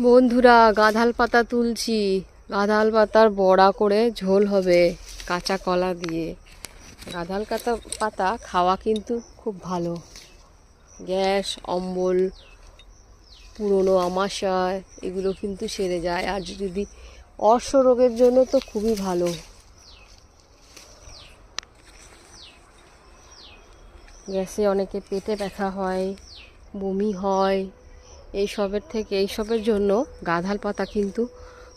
বন্ধুরা, গাঁধাল পাতা তুলছি। গাঁধাল পাতার বড়া করে ঝোল হবে কাঁচা কলা দিয়ে। গাঁধাল পাতা পাতা খাওয়া কিন্তু খুব ভালো। গ্যাস, অম্বল, পুরনো আমাশয়, এগুলো কিন্তু সেরে যায়। আর যদি অর্শ রোগের জন্য তো খুবই ভালো। গ্যাসে অনেকে পেটে ব্যথা হয়, বমি হয়। এইসবের থেকে এইসবের জন্য গাঁধাল পাতা কিন্তু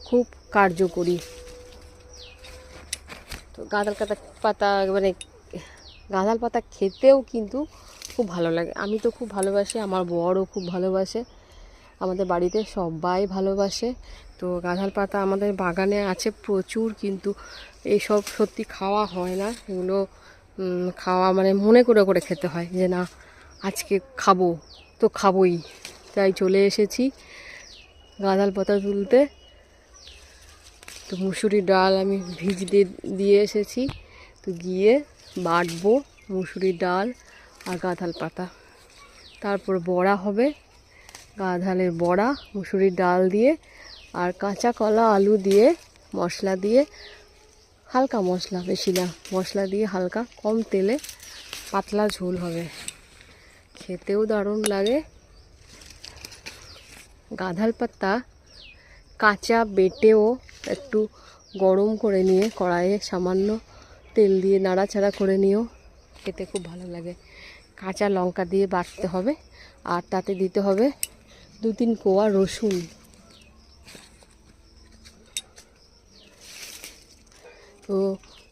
খুব কার্যকরী। তো গাঁধাল পাতা পাতা মানে গাঁধাল পাতা খেতেও কিন্তু খুব ভালো লাগে। আমি তো খুব ভালোবাসি, আমার বড়ও খুব ভালোবাসে, আমাদের বাড়িতে সবাই ভালোবাসে। তো গাঁধাল পাতা আমাদের বাগানে আছে প্রচুর, কিন্তু এইসব সত্যি খাওয়া হয় না। এগুলো খাওয়া মানে মনে করে করে খেতে হয় যে, না, আজকে খাব। তো খাবোই। তাই চলে এসেছি গাঁদাল পাতা তুলতে। তো মুসুরি ডাল আমি ভিজ দিয়ে এসেছি। তো গিয়ে বাটবো মুসুরি ডাল আর গাঁধাল পাতা। তারপর বড়া হবে গাঁধালের বড়া, মুসুরির ডাল দিয়ে আর কাঁচা কলা, আলু দিয়ে মশলা দিয়ে, হালকা মশলা, বেশি না, মশলা দিয়ে হালকা, কম তেলে পাতলা ঝোল হবে। খেতেও দারুণ লাগে। গাঁধাল পাতা কাঁচা বেটেও একটু গরম করে নিয়ে কড়াইয়ে সামান্য তেল দিয়ে নাড়াচাড়া করে নিয়েও খেতে খুব ভালো লাগে। কাঁচা লঙ্কা দিয়ে বাটতে হবে আর তাতে দিতে হবে দু তিন কোয়া রসুন। তো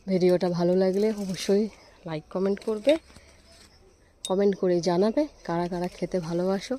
ভিডিওটা ভালো লাগলে অবশ্যই লাইক, কমেন্ট করবে। কমেন্ট করে জানাবে কারা কারা খেতে ভালোবাসো।